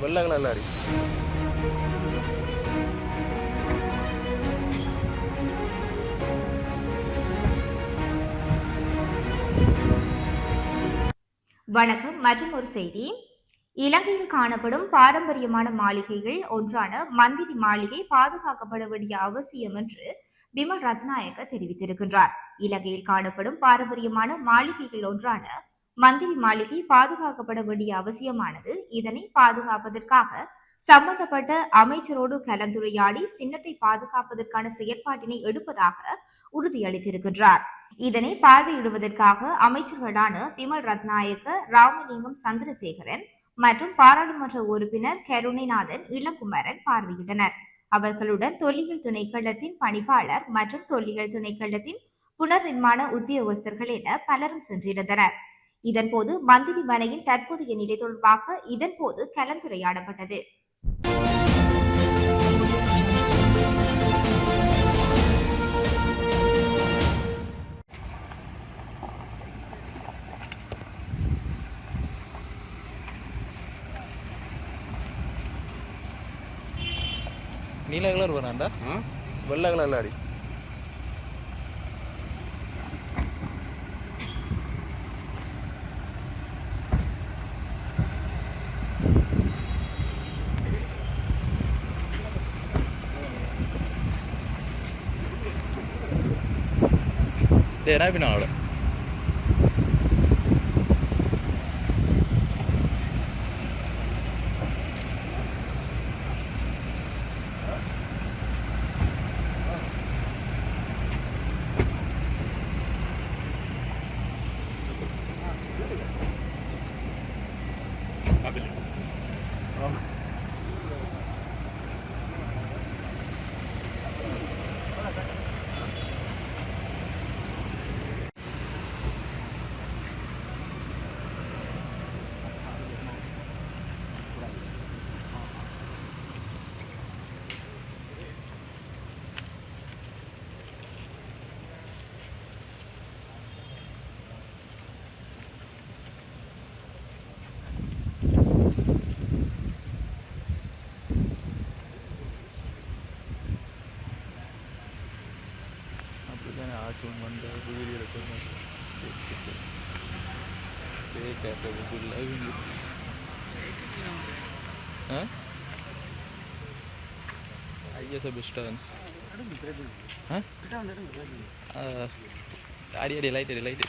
வெள்ளை colour lorry வணக்கம் மற்றும் ஒரு செய்தி. இலங்கையில் காணப்படும் பாரம்பரியமான மாளிகைகள் ஒன்றான மந்திரி மாளிகை பாதுகாக்கப்பட வேண்டிய அவசியம் என்று பிமல் ரத்நாயக்க தெரிவித்திருக்கின்றார். இலங்கையில் காணப்படும் பாரம்பரியமான மாளிகைகள் ஒன்றான மந்திரி மாளிகை பாதுகாக்கப்பட வேண்டிய அவசியமானது. இதனை பாதுகாப்பதற்காக சம்பந்தப்பட்ட அமைச்சரோடு கலந்துரையாடி சின்னத்தை பாதுகாப்பதற்கான செயற்பாட்டினை எடுப்பதாக உறுதியளித்திருக்கின்றார். இதனை பார்வையிடுவதற்காக அமைச்சர்களான பிமல் ரத்நாயக்க ராமலிங்கம் சந்திரசேகரன் மற்றும் பாராளுமன்ற உறுப்பினர் கருணைநாதன் இளங்குமரன் பார்வையிட்டனர். அவர்களுடன் தொல்லியல் திணைக்களத்தின் பணிப்பாளர் மற்றும் தொல்லியல் திணைக்களத்தின் புனர் நிர்மாண உத்தியோகஸ்தர்கள் என பலரும் சென்றிருந்தனர். இதன்போது மந்திரி மனையின் தற்போதைய நிலை தொடர்பாக இதன்போது கலந்துரையாடப்பட்டது. நீல கலர் வேணாண்டா? வெள்ளை கலர் லாரி ਤੇਰਾ ਵੀ ਨਾਲ। ತಗೊಂಡು ಬಂದು ಬೀಡಿ ತಗೊಂಡು ಬೇಕಾಗ್ತದೆ ಗುಲ್ಲ ಹಾಂ ಅಯ್ಯ ಸ್ವಲ್ಪ ಇಷ್ಟ ಹಾಂ ಅಡಿ ಅಡಿ ಲೈಟ್ ಅಡಿ ಲೈಟ್